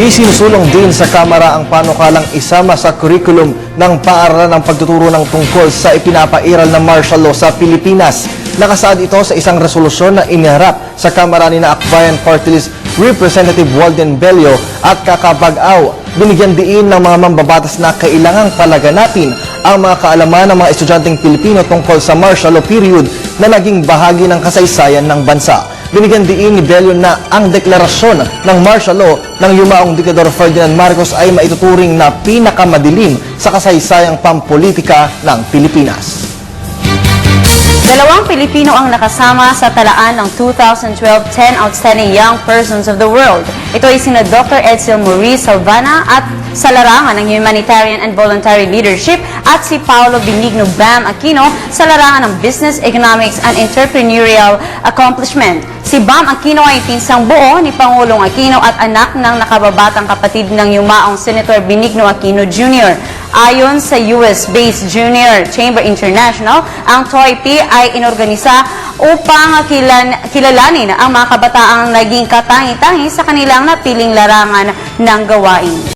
Isinusulong din sa Kamara ang panukalang isama sa curriculum ng paaralan ng pagtuturo ng tungkol sa ipinapairal na martial law sa Pilipinas. Nakasaad ito sa isang resolusyon na iniharap sa Kamara ni na Akbayan Party Representative Walden Bello at Kakabag-aw. Binigyan diin ng mga mambabatas na kailangang palaganatin ang mga kaalaman ng mga estudyanteng Pilipino tungkol sa martial law period na naging bahagi ng kasaysayan ng bansa. Binigyan diin ni Bello na ang deklarasyon ng martial law ng yumaong dikador Ferdinand Marcos ay maituturing na pinakamadilim sa kasaysayang pampolitika ng Pilipinas. Dalawang Pilipino ang nakasama sa talaan ng 2012 10 Outstanding Young Persons of the World. Ito ay sina Dr. Edsel Maurice Salvana at sa larangan ng Humanitarian and Voluntary Leadership at si Paolo Benigno Bam Aquino sa larangan ng Business, Economics and Entrepreneurial Accomplishment. Si Bam Aquino ay pinsang buo ni Pangulong Aquino at anak ng nakababatang kapatid ng yumaong Senator Benigno Aquino Jr. Ayon sa US-based Junior Chamber International, ang TOYP ay inorganisa upang kilan, kilalanin ang mga kabataang naging katangi-tangi sa kanilang napiling larangan ng gawain.